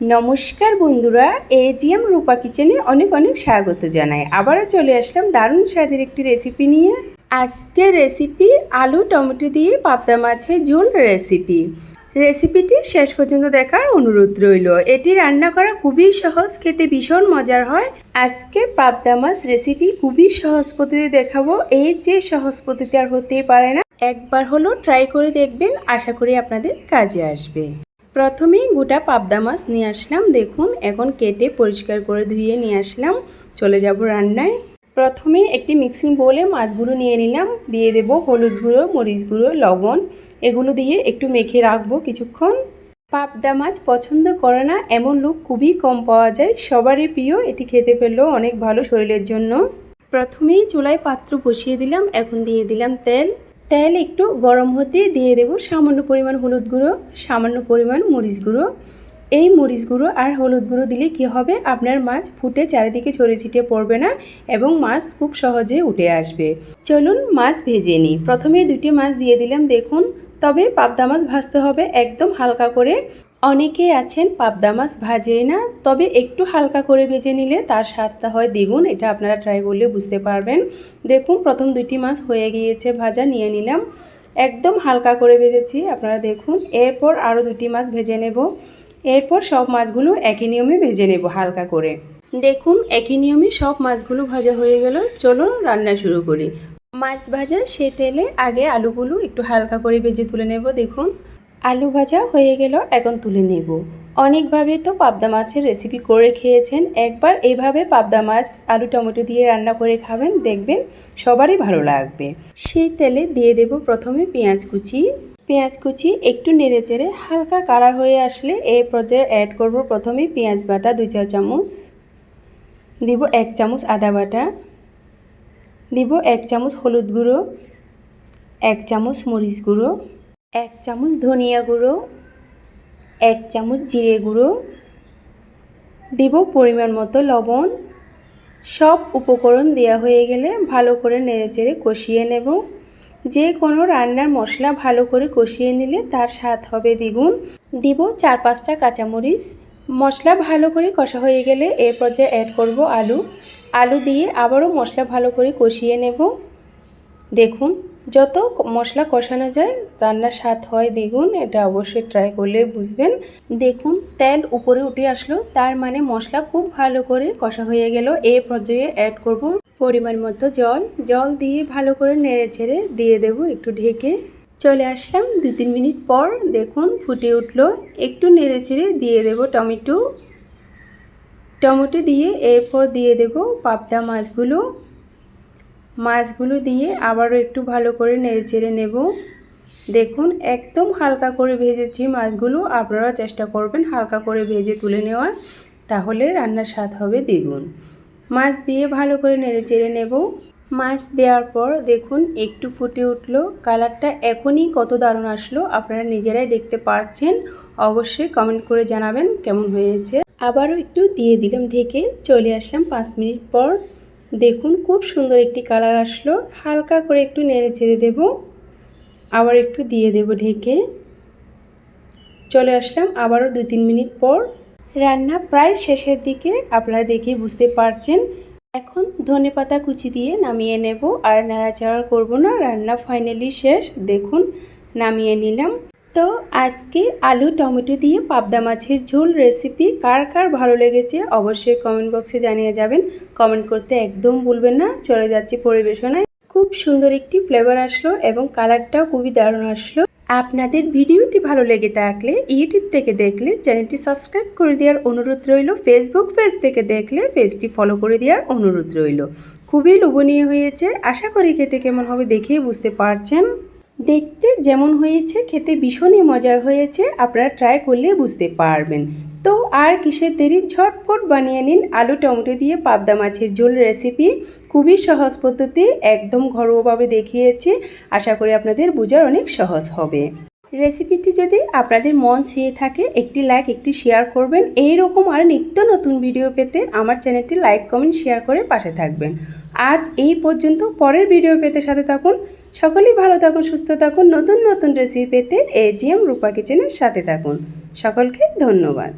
নমস্কার বন্ধুরা, এজিএম রূপা কিচেনে অনেক অনেক স্বাগত জানাই। আবারও চলে আসলাম দারুণ স্বাদের একটি রেসিপি নিয়ে। আজকের রেসিপি আলু, টমেটো দিয়ে পাবদা মাছের ঝোল রেসিপি রেসিপিটি শেষ পর্যন্ত দেখার অনুরোধ রইল। এটি রান্না করা খুবই সহজ, খেতে ভীষণ মজার হয়। আজকে পাবদা মাছ রেসিপি খুবই সহজ পদ্ধতি দেখাবো। এর যে সহজ পদ্ধতি আর হতেই পারে না। একবার হলো ট্রাই করে দেখবেন, আশা করি আপনাদের কাজে আসবে। প্রথমেই গোটা পাবদা মাছ নিয়ে আসলাম। দেখুন, এখন কেটে পরিষ্কার করে ধুয়ে নিয়ে আসলাম। চলে যাব রান্নায়। প্রথমে একটি মিক্সিং বোলে মাছগুলো নিয়ে নিলাম। দিয়ে দেব হলুদ গুঁড়ো, মরিচ গুঁড়ো, লবণ। এগুলো দিয়ে একটু মেখে রাখব কিছুক্ষণ। পাবদা মাছ পছন্দ করে না, এমন লোক খুবই কম পাওয়া যায়। সবারই প্রিয়, এটি খেতে পেলেও অনেক ভালো শরীরের জন্য। প্রথমেই চুলায় পাত্র বসিয়ে দিলাম। এখন দিয়ে দিলাম তেল। তেল একটু গরম হতে দিয়ে দেব সামান্য পরিমাণ হলুদ গুঁড়ো, সামান্য পরিমাণ মরিচ গুঁড়ো। এই মরিচ গুঁড়ো আর হলুদ গুঁড়ো দিলে কি হবে? আপনার মাছ ফুটে চারিদিকে ছড়ে ছিটে পড়বে না এবং মাছ খুব সহজে উঠে আসবে। চলুন মাছ ভেজে নিই। প্রথমে দুটি মাছ দিয়ে দিলাম, দেখুন। তবে পাবদা মাছ ভাজতে হবে একদম হালকা করে। অনেকেই আছেন পাবদা মাছ ভাজে না, তবে একটু হালকা করে ভেজে নিলে তার স্বাদটা হয় দ্বিগুণ, এটা আপনারা ট্রাই করলে বুঝতে পারবেন। দেখুন, প্রথম দুটি মাছ হয়ে গিয়েছে, ভাজা নিয়ে নিলাম। একদম হালকা করে ভেজেছি, আপনারা দেখুন, এরপর আরও দুটি মাছ ভেজে নেব। এরপর সব মাছগুলো একই নিয়মে ভেজে নেব হালকা করে। দেখুন, একই নিয়মে সব মাছগুলো ভাজা হয়ে গেল চলো রান্না শুরু করি। মাছ ভাজা সে তেলে আগে আলুগুলো একটু হালকা করে ভেজে তুলে নেব, দেখুন। আলু ভাজা হয়ে গেল, এখন তুলে নেব। অনেকভাবে তো পাবদা মাছের রেসিপি করে খেয়েছেন। একবার এইভাবে পাবদা মাছ, আলু টমেটো দিয়ে রান্না করে খাবেন, দেখবেন সবারই ভালো লাগবে। সেই তেলে দিয়ে দেব প্রথমে পেঁয়াজ কুচি। পেঁয়াজ কুচি একটু নেড়ে চেড়ে হালকা কালার হয়ে আসলে এই পর্যায়ে অ্যাড করব প্রথমে পেঁয়াজ বাটা দুই চা চামচ। দিব এক চামচ আদা বাটা। দিব এক চামচ হলুদ গুঁড়ো। এক চামচ মরিচ গুঁড়ো। এক চামচ ধনিয়া গুঁড়ো, এক চামচ জিরে গুঁড়ো, দিব পরিমাণ মতো লবণ। সব উপকরণ দেওয়া হয়ে গেলে ভালো করে নেড়েচেড়ে কষিয়ে নেব। যে কোনো রান্নার মশলা ভালো করে কষিয়ে নিলে তার স্বাদ হবে দ্বিগুণ। দিব চার পাঁচটা কাঁচামরিচ। মশলা ভালো করে কষা হয়ে গেলে এর পর্যায়ে অ্যাড করব আলু। আলু দিয়ে আবারও মশলা ভালো করে কষিয়ে নেব। দেখুন যত মশলা কষানো যায়, রান্নার স্বাদ হয় দ্বিগুণ, এটা অবশ্যই ট্রাই করলে বুঝবেন। দেখুন, তেল উপরে উঠে আসলো, তার মানে মশলা খুব ভালো করে কষা হয়ে গেল। এই পর্যায়ে অ্যাড করব পরিমাণ মতো জল। জল দিয়ে ভালো করে নেড়ে ছেড়ে দিয়ে দেব একটু ঢেকে। চলে আসলাম দু তিন মিনিট পর, দেখুন ফুটে উঠল। একটু নেড়ে ছেড়ে দিয়ে দেব টমেটো। টমেটো দিয়ে এরপর দিয়ে দেব পাবদা মাছগুলো। মাছগুলো দিয়ে আবারও একটু ভালো করে নেড়েচেড়ে নেব। দেখুন, একদম হালকা করে ভেজেছি মাছগুলো। আপনারা চেষ্টা করবেন হালকা করে ভেজে তুলে নেওয়ার। তাহলে রান্নার স্বাদ হবে দ্বিগুণ। মাছ দিয়ে ভালো করে নেড়েচেড়ে নেব। মাছ দেওয়ার পর দেখুন, একটু ফুটে উঠল। কালারটা এখনই কত দারুণ আসলো। আপনারা নিজেরাই দেখতে পাচ্ছেন অবশ্যই কমেন্ট করে জানাবেন কেমন হয়েছে। আবারও একটু দিয়ে দিলাম ঢেকে। চলে আসলাম পাঁচ মিনিট পর। দেখুন, খুব সুন্দর একটি কালার আসলো। হালকা করে একটু নেড়ে ছেড়ে দেব। আবার একটু দিয়ে দেব ঢেকে। চলে আসলাম আবারও দু তিন মিনিট পর। রান্না প্রায় শেষের দিকে, আপনারা দেখে বুঝতে পারছেন। এখন ধনে পাতা কুচি দিয়ে নামিয়ে নেব। আর নাড়াচাড়া করব না, রান্না ফাইনালি শেষ। দেখুন, নামিয়ে নিলাম। তো আজকে আলু, টমেটো দিয়ে পাবদা মাছের ঝোল রেসিপি কার কার ভালো লেগেছে অবশ্যই কমেন্ট বক্সে জানিয়ে যাবেন। কমেন্ট করতে একদম ভুলবেন না। চলে যাচ্ছি পরিবেশনায়। খুব সুন্দর একটি ফ্লেভার আসলো এবং কালারটাও খুবই দারুণ আসলো। আপনাদের ভিডিওটি ভালো লেগে থাকলে ইউটিউব থেকে দেখলে, চ্যানেলটি সাবস্ক্রাইব করে দেওয়ার অনুরোধ রইল। ফেসবুক পেজ থেকে দেখলে পেজটি ফলো করে দেওয়ার অনুরোধ রইল। খুবই লোভনীয় হয়েছে। আশা করি খেতে কেমন হবে দেখেই বুঝতে পারছেন। দেখতে যেমন হয়েছে, খেতে ভীষণই মজার হয়েছে, আপনারা ট্রাই করলে বুঝতে পারবেন। তো আর কিসের দেরি? ঝটপট বানিয়ে নিন আলু টমেটো দিয়ে পাবদা মাছের ঝোল রেসিপি খুবই সহজ পদ্ধতি, একদম ঘরোয়াভাবে দেখিয়েছি। আশা করি আপনাদের বোঝার অনেক সহজ হবে। রেসিপিটি যদি আপনাদের মন ছুঁয়ে থাকে, একটি লাইক একটি শেয়ার করবেন। এই রকম আর নিত্য নতুন ভিডিও পেতে আমার চ্যানেলটি লাইক কমেন্ট শেয়ার করে পাশে থাকবেন। আজ এই পর্যন্ত, পরের ভিডিও পেতে সাথে থাকুন। সকলেই ভালো থাকুন, সুস্থ থাকুন, নতুন নতুন রেসিপি পেতে এজিএম রূপা কিচেনের সাথে থাকুন। সকলকে ধন্যবাদ।